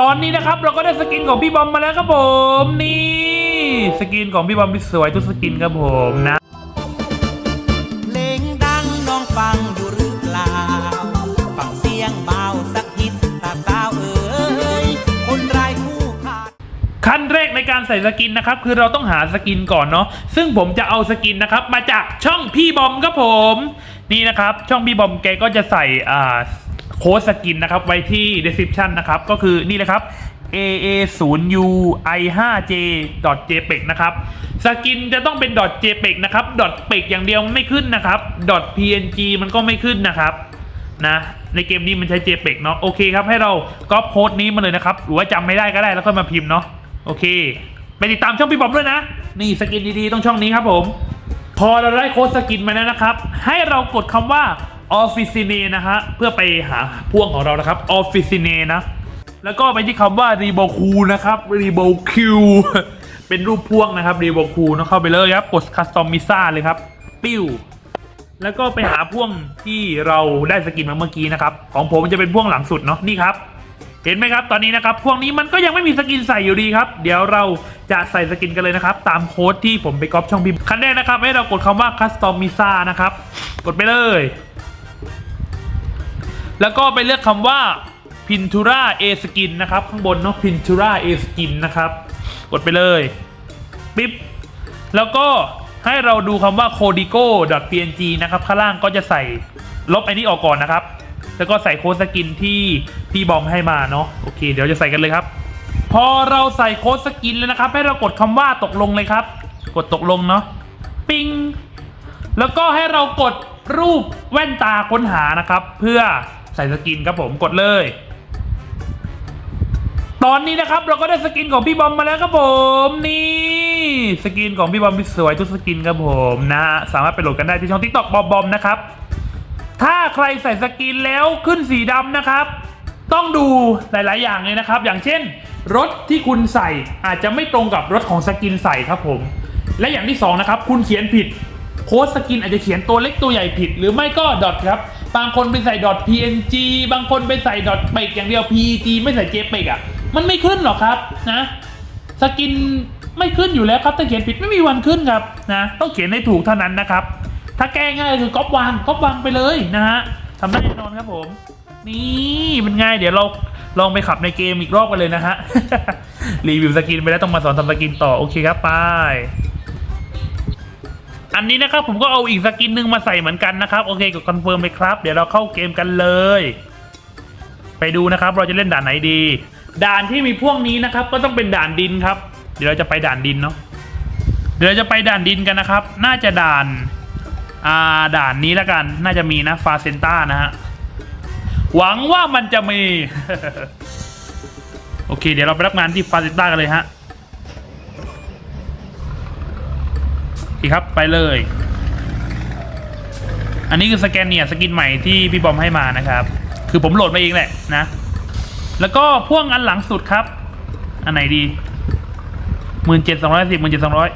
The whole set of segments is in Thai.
ตอนนี้นะครับเราก็ได้สกินของพี่บอมมาแล้วครับผมนี่สกินของพี่บอมที่สวยทุกสกินครับผมนะเพลงดังน้องฟังอยู่หรือเปล่าฟังเสียงเบาสักนิดตาสาวเอ๋ยคนไร้คู่ขาดขั้นแรกในการใส่สกินนะครับคือเราต้องหาสกินก่อนเนาะซึ่งผมจะเอาสกินนะครับมาจากช่องพี่บอมครับผม นี่นะครับ ช่องพี่บอมแกก็จะใส่อ่า โค้ดสกินนะครับ ไว้ที่ description นะครับ ก็คือนี่เลยครับ aa 0 u i 5 j jpeg นะครับ สกินจะต้องเป็น jpeg นะครับ .peg อย่างเดียวไม่ขึ้นนะครับ .png มันก็ไม่ขึ้นนะครับนะในเกมนี้มันใช้ JPEG เนาะโอเคครับให้เราก๊อปโค้ดนี้มาเลยนะครับ หรือว่าจำไม่ได้ก็ได้แล้วก็มาพิมพ์เนาะโอเค ไปติดตามช่องพี่บอมด้วยนะ นี่สกินดีๆต้องช่องนี้ครับผม พอเราได้โค้ดสกินมาแล้วนะครับ ให้เรากดคำว่า Officine นะฮะ เพื่อไปหาพ่วงของเรานะครับ Officine นะ แล้วก็ไปที่คำว่า r e b o c u นะครับ r e b o q เป็นรูปพ่วงนะครับ r e b o q เนาะเข้าไปเลยครับกด Customiza เลยครับ ปิ้วแล้วก็ไปหาพ่วงที่เราได้สกินมาเมื่อกี้นะครับ ของผมจะเป็นพ่วงหลังสุดเนาะนี่ครับ เห็นไหมครับตอนนี้นะครับพ่วงนี้มันก็ยังไม่มีสกินใส่อยู่ดีครับ เดี๋ยวเราจะใส่สกินกันเลยนะครับ ตามโค้ดที่ผมไปก๊อปช่องพิมพ์ขั้นแรกนะครับ ให้เรากดคำว่า Customiza นะครับ กดไปเลย แล้วก็ไปเลือกคำว่า Pintura A Skin นะครับ ข้างบนเนาะ Pintura A Skin นะครับ กดไปเลยปิ๊บแล้วก็ให้เราดูคำว่า codigo.png นะครับ ข้างล่างก็จะใส่ลบไอ้นี้ออกก่อนนะครับ แล้วก็ใส่โค้ดสกินที่พี่บอมให้มาเนาะโอเค เดี๋ยวจะใส่กันเลยครับ พอเราใส่โค้ดสกินแล้วนะครับ ให้เรากดคำว่าตกลงเลยครับ กดตกลงเนาะปิงแล้วก็ให้เรากดรูปแว่นตาค้นหานะครับ เพื่อ ใส่สกินครับผมกดเลย ตอนนี้นะครับเราก็ได้สกินของพี่บอมมาแล้วครับผมนี่สกินของพี่บอมที่สวยทุกสกินครับผมนะฮะสามารถไปโหลดกันได้ที่ช่อง TikTok บอมบอมนะครับ ถ้าใครใส่สกินแล้วขึ้นสีดำนะครับ ต้องดูหลาย ๆ อย่างเลยนะครับ อย่างเช่น รถที่คุณใส่อาจจะไม่ตรงกับรถของสกินใส่ครับผม และอย่างที่สองนะครับคุณเขียนผิดโค้ดสกินอาจจะเขียนตัวเล็กตัวใหญ่ผิด หรือไม่ก็ดอทครับ บางคนไปใส่ png บางคนไปใส่ดอทเปกอย่างเดียว peg ไม่ใส่ jpeg อะ มันไม่ขึ้นหรอกครับนะสกินไม่ขึ้นอยู่แล้วครับถ้าเขียนผิดไม่มีวันขึ้นครับนะต้องเขียนให้ถูกเท่านั้นนะครับ ถ้าแก้ง่ายคือก๊อปวางก๊อปวางไปเลยนะฮะทำได้แน่นอนครับผม นี่เป็นไงเดี๋ยวเราลองไปขับในเกมอีกรอบกันเลยนะฮะรีวิวสกินไปแล้วต้องมาสอนทำสกินต่อโอเคครับไป อันนี้นะครับผมก็เอาอีกสกินหนึ่งมาใส่เหมือนกันนะครับ โอเคกดคอนเฟิร์มเลยครับ เดี๋ยวเราเข้าเกมกันเลย ไปดูนะครับ เราจะเล่นด่านไหนดี ด่านที่มีพวกนี้นะครับ ก็ต้องเป็นด่านดินครับ เดี๋ยวเราจะไปด่านดินเนาะเดี๋ยวเราจะไปด่านดินกันนะครับ น่าจะด่านอ่าด่านนี้แล้วกัน น่าจะมีนะฟาเซนต้านะฮะหวังว่ามันจะมี โอเค เดี๋ยวเราไปรับงานที่ฟาเซนต้ากันเลยฮะ โอเคครับไปเลย อันนี้คือสแกนเนี่ยสกินใหม่ที่พี่บอมให้มานะครับ คือผมโหลดมาเองแหละนะ แล้วก็พ่วงอันหลังสุดครับ อันไหนดีหมื่นเจ็ดสองร้อยสิบหมื่นเจ็ดสองร้อย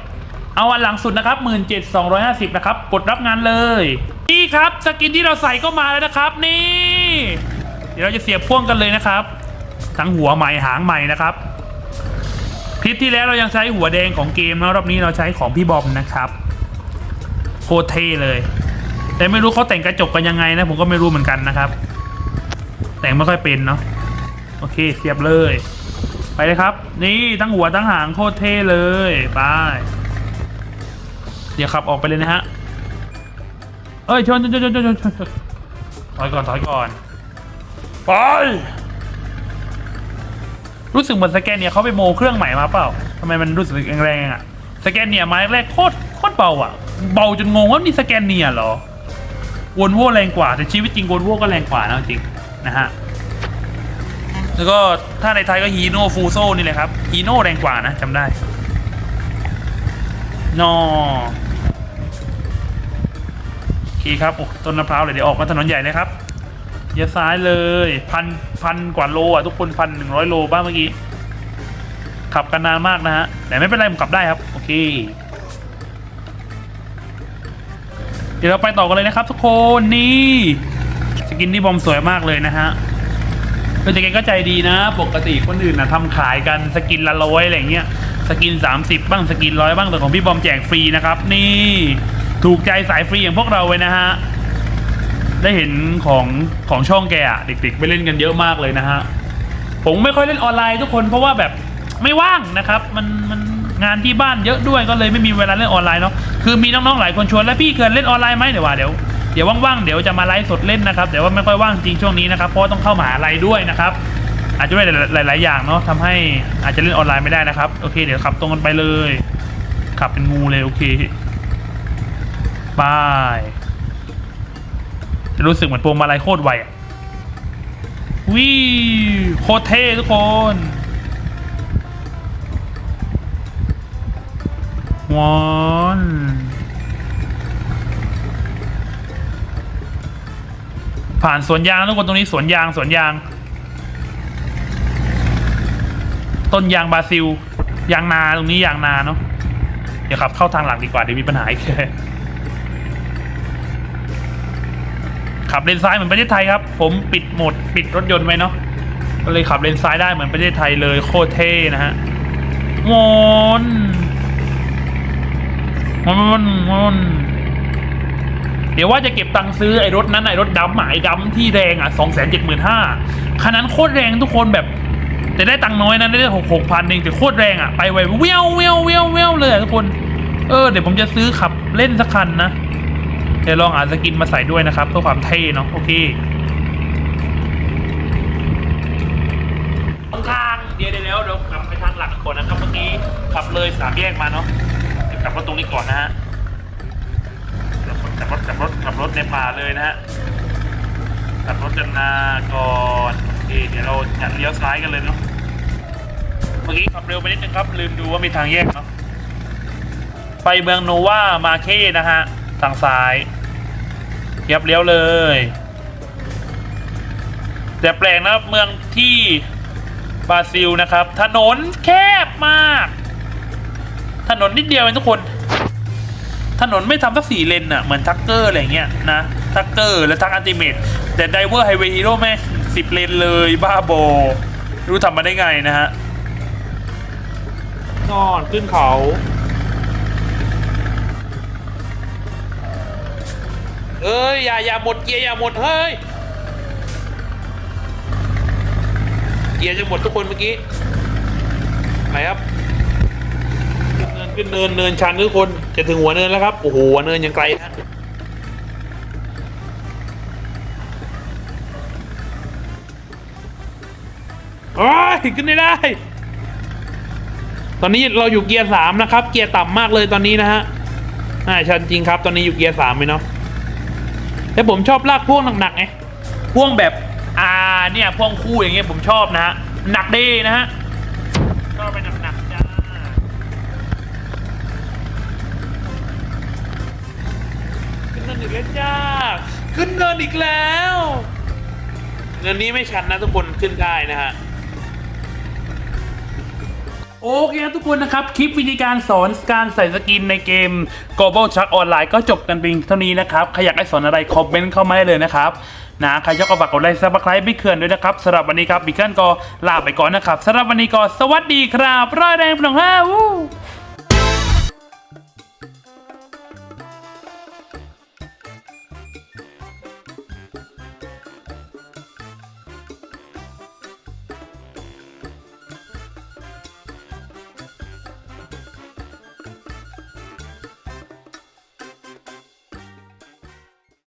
เอาอันหลังสุดนะครับหมื่นเจ็ดสองร้อยห้าสิบนะครับ กดรับงานเลย นี่ครับสกินที่เราใส่ก็มาแล้วนะครับ นี่ เดี๋ยวเราจะเสียบพ่วงกันเลยนะครับ ทั้งหัวใหม่หางใหม่นะครับ คลิปที่แล้วเรายังใช้หัวแดงของเกมนะรอบนี้เราใช้ของพี่บอมนะครับโคตรเท่เลย แต่ไม่รู้เขาแต่งกระจกกันยังไงนะ ผมก็ไม่รู้เหมือนกันนะครับ แต่งไม่ค่อยเป็นเนาะโอเคเสียบเลย ไปเลยครับ นี่ทั้งหัวทั้งหางโคตรเท่เลยไปเดี๋ยวขับออกไปเลยนะฮะเอ้ยชนชนชนชนชนชนถอยก่อนถอยก่อนไป รู้สึกเหมือนสแกนเนี่ยเขาไปโมเครื่องใหม่มาเปล่าทำไมมันรู้สึกแรงๆอะสแกนเนี่ยไม้แรกโคตรโคตรเบาอะ เบาจนงงว่านี่สแกนเนี่ยเหรอวนโวแรงกว่า แต่ชีวิตจริงวนโวก็แรงกว่านะจริงนะฮะแล้วก็ถ้าในไทยก็ฮีโน่ฟูโซนี่แหละครับฮีโน่แรงกว่านะจำได้นอโอเคครับโอ้ต้นมะพร้าวเลยเดี๋ยวออกมาถนนใหญ่เลยครับเลี้ยวซ้ายเลยพัน พันกว่าโลอะทุกคนพันหนึ่งร้อยโลบ้างเมื่อกี้ ขับกันนานมากนะฮะ แต่ไม่เป็นไรผมขับได้ครับ โอเค เดี๋ยวเราไปต่อกันเลยนะครับทุกคนนี่สกินนี่บอมสวยมากเลยนะฮะเออแต่แกก็ใจดีนะ ปกติคนอื่นนะทำขายกันสกินละร้อยอะไรเงี้ยสกิน 30 บ้างสกินร้อยบ้างแต่ของพี่บอมแจกฟรีนะครับ นี่ถูกใจสายฟรีอย่างพวกเราเลยนะฮะ ได้เห็นของของช่องแกอะเด็กๆ ไปเล่นกันเยอะมากเลยนะฮะ ผมไม่ค่อยเล่นออนไลน์ทุกคนเพราะว่าแบบไม่ว่างนะครับ มันมันงานที่บ้านเยอะด้วยก็เลยไม่มีเวลาเล่นออนไลน์เนาะคือมีน้องๆหลายคนชวนแล้วพี่เคยเล่นออนไลน์ไหมเดี๋ยวว่าเดี๋ยวเดี๋ยวว่างๆเดี๋ยวจะมาไลฟ์สดเล่นนะครับแต่ว่าไม่ค่อยว่างจริงช่วงนี้นะครับเพราะต้องเข้ามหาลัยด้วยนะครับ อาจจะด้วยหลาย ๆ อย่างเนาะทำให้อาจจะเล่นออนไลน์ไม่ได้นะครับโอเค เดี๋ยวขับตรงกันไปเลย ขับเป็นงูเลยโอเคบาย รู้สึกเหมือนพวงมาลัยโคตรไวอะวิโคตรเท่ทุกคนวอนผ่านสวนยางทุกคนตรงนี้สวนยางสวนยาง ต้นยางบราซิล ยางนาตรงนี้ยางนาเนาะเดี๋ยวขับเข้าทางหลังดีกว่าเดี๋ยวมีปัญหาอีก ขับเลนซ้ายเหมือนประเทศไทยครับ ผมปิดโหมดปิดรถยนต์ไว้เนาะก็เลยขับเลนซ้ายได้เหมือนประเทศไทยเลยโคตรเท่นะฮะมอนมอนมอนมอนเดี๋ยวว่าจะเก็บตังค์ซื้อไอ้รถนั้นไอ้รถดำอะไอ้ดำที่แรงอะสองแสนเจ็ดหมื่นห้าคันนั้นโคตรแรงทุกคนแบบแต่ได้ตังค์น้อยนะได้หกหกพันเองแต่โคตรแรงอะไปไวเวียวเวียวเวียวเวียวเลยทุกคน เออเดี๋ยวผมจะซื้อขับเล่นสักคันนะ เดี๋ยวลองหาสกินมาใส่ด้วยนะครับ เพื่อความเท่เนาะโอเคตรงทางเดี๋ยวเดี๋ยวเดี๋ยวกลับไปทางหลักก่อนนะครับ เมื่อกี้ขับเลยสามแยกมาเนาะเดี๋ยวกลับรถตรงนี้ก่อนนะฮะกลับรถกลับรถกลับรถในป่าเลยนะฮะกลับรถกันนาก่อนโอเคเดี๋ยวเราจะเลี้ยวซ้ายกันเลยเนาะเมื่อกี้ขับเร็วไปนิดนึงครับ ลืมดูว่ามีทางแยกเนาะไปเมืองโนวามาเคนะฮะ ทางซ้าย ยับเลี้ยวเลย แต่แปลกนะเมืองที่บราซิลนะครับ ถนนแคบมาก ถนนนิดเดียวเองทุกคน ถนนไม่ทำสักสี่เลนอะเหมือนทักเกอร์อะไรเงี้ยนะ ทักเกอร์และทักอัลติเมทแต่ไดเวอร์ไฮเวย์ฮีโร่แม่สิบเลนเลยบ้าโบ รู้ทำมาได้ไงนะฮะนอนขึ้นเขา เอ้ยอย่าอย่าหมดเกียร์อย่าหมดเฮ้ยเกียร์จะหมดทุกคนเมื่อกี้ไหนครับขึ้นเนินขึ้นเนินเนินชันทุกคนจะถึงหัวเนินแล้วครับโอ้โหหัวเนินยังไกลนะโอ้ยขึ้นไม่ได้ ตอนนี้เราอยู่เกียร์สามนะครับ เกียร์ต่ำมากเลยตอนนี้นะฮะอ่าชันจริงครับ ตอนนี้อยู่เกียร์สามเลยเนาะ แต่ผมชอบลากพ่วงหนักๆไงพ่วงแบบอ่าเนี่ยพ่วงคู่อย่างเงี้ยผมชอบนะฮะหนักดีนะฮะชอบไปหนักๆจ้าขึ้นเนินอีกแล้วจ้าขึ้นเนินอีกแล้วเนินนี้ไม่ชันนะทุกคนขึ้นได้นะฮะ โอเคครับทุกคนนะครับ คลิปวิธีการสอนการใส่สกินในเกม Global Truck Online ก็จบกันเพียงเท่านี้นะครับใครอยากให้สอนอะไรคอมเมนต์เข้ามาได้เลยนะครับนะใครชอบก็ฝากกดไลค์ซับสไครป์ไม่เขื่อนด้วยนะครับสำหรับวันนี้ครับบิ๊กเกิลก็ลาไปก่อนนะครับสำหรับวันนี้ก็สวัสดีครับร้อยแรงพลังห้าวู้